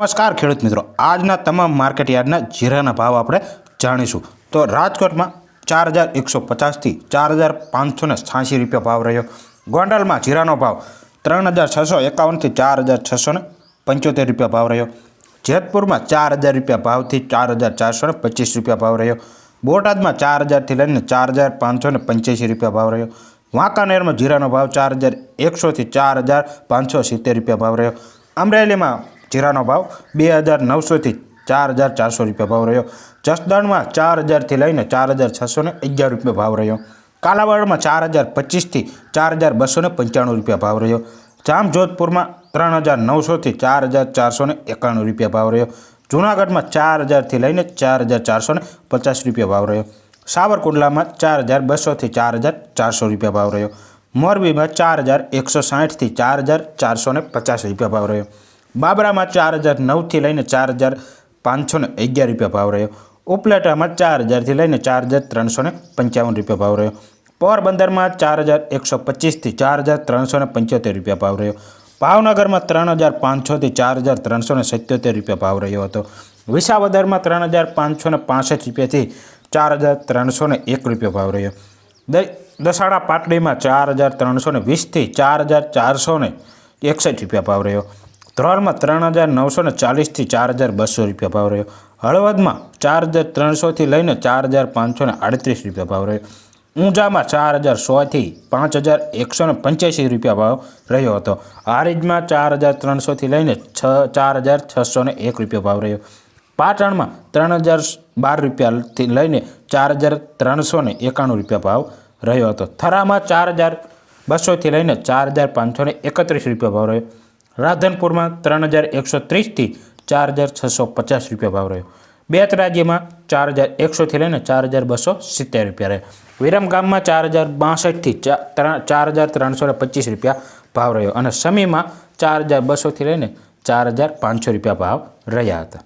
નમસ્કાર ખેડૂત મિત્રો. આજના તમામ માર્કેટ યાર્ડના જીરાના ભાવ આપણે જાણીશું. તો રાજકોટમાં ચાર હજાર એકસો પચાસથી ચાર હજાર પાંચસો ને છ્યાસી રૂપિયા ભાવ રહ્યો. ગોંડલમાં જીરાનો ભાવ ત્રણ હજાર છસો એકાવનથી ચાર હજાર છસો ને પંચોતેર રૂપિયા ભાવ રહ્યો. જેતપુરમાં ચાર હજાર રૂપિયા ભાવથી ચાર હજાર ચારસો ને પચીસ રૂપિયા ભાવ રહ્યો. બોટાદમાં ચાર હજારથી લઈને ચાર હજાર પાંચસો ને પંચ્યાસી રૂપિયા ભાવ રહ્યો. વાંકાનેરમાં જીરાનો ભાવ ચાર હજાર એકસોથી ચાર હજાર પાંચસો સિત્તેર રૂપિયા ભાવ રહ્યો. અમરેલીમાં જીરાનો ભાવ બે હજાર નવસોથી ચાર હજાર ચારસો રૂપિયા ભાવ રહ્યો જસદણમાં ચાર હજારથી લઈને ચાર હજાર છસો ને અગિયાર રૂપિયા ભાવ રહ્યો કાલાવાડમાં ચાર હજાર પચીસથી ચાર હજાર બસો ને પંચાણું રૂપિયા ભાવ રહ્યો જામજોધપુરમાં ત્રણ હજાર નવસોથી ચાર હજાર ચારસો ને એકાણું રૂપિયા ભાવ રહ્યો જૂનાગઢમાં ચાર હજારથી લઈને ચાર હજાર ચારસો ને પચાસ રૂપિયા ભાવ રહ્યો સાવરકુંડલામાં ચાર હજાર બસોથી ચાર હજાર ચારસો રૂપિયા ભાવ રહ્યો મોરબીમાં ચાર હજાર એકસો સાઠથી ચાર હજાર ચારસો ને પચાસ રૂપિયા ભાવ રહ્યો બાબરામાં ચાર હજાર નવથી લઈને ચાર હજાર પાંચસો ને અગિયાર રૂપિયા ભાવ રહ્યો. ઉપલેટામાં ચાર હજારથી લઈને ચાર હજાર ત્રણસો ને પંચાવન રૂપિયા ભાવ રહ્યો. પોરબંદરમાં ચાર હજાર એકસો પચીસથી ચાર હજાર ત્રણસો ને પંચોતેર રૂપિયા ભાવ રહ્યો. ભાવનગરમાં ત્રણ હજાર પાંચસોથી ચાર હજાર ત્રણસો ને સિત્યોતેર રૂપિયા ભાવ રહ્યો હતો. વિસાવદરમાં ત્રણ હજાર પાંચસો ને પાસઠ રૂપિયાથી ચાર હજાર ત્રણસો ને એક રૂપિયા ભાવ રહ્યો. દસાડા પાટડીમાં ચાર હજાર ત્રણસો ને વીસથી ચાર હજાર ચારસો ને એકસઠ રૂપિયા ભાવ રહ્યો. ધ્રોલમાં ત્રણ હજાર નવસો ને ચાલીસથી ચાર હજાર બસો રૂપિયા ભાવ રહ્યો. હળવદમાં ચાર હજાર ત્રણસોથી લઈને ચાર હજાર પાંચસો ને આડત્રીસ રૂપિયા ભાવ રહ્યો. ઊંઝામાં ચાર હજાર સોથી પાંચ હજાર એકસો ને પંચ્યાસી રૂપિયા ભાવ રહ્યો હતો. હારીજમાં ચાર હજાર ત્રણસોથી લઈને છ ચાર હજાર છસો ને એક રૂપિયા ભાવ રહ્યો. પાટણમાં ત્રણ હજાર બાર રૂપિયાથી લઈને ચાર હજાર ત્રણસો ને એકાણું રૂપિયા ભાવ રહ્યો હતો. થરામાં ચાર હજાર બસોથી લઈને ચાર હજાર પાંચસો એકત્રીસ રૂપિયા ભાવ રહ્યો. રાધનપુરમાં ત્રણ હજાર એકસો ત્રીસથી ચાર હજાર છસો પચાસ રૂપિયા ભાવ રહ્યો. બે રાજ્યમાં ચાર હજાર એકસોથી લઈને ચાર હજાર બસો સિત્તેર રૂપિયા રહ્યો. વિરમગામમાં ચાર હજાર બાસઠથી ચાર હજાર ત્રણસો પચીસ રૂપિયા ભાવ રહ્યો અને સમીમાં ચાર હજાર બસોથી લઈને ચાર હજાર પાંચસો રૂપિયા ભાવ રહ્યા હતા.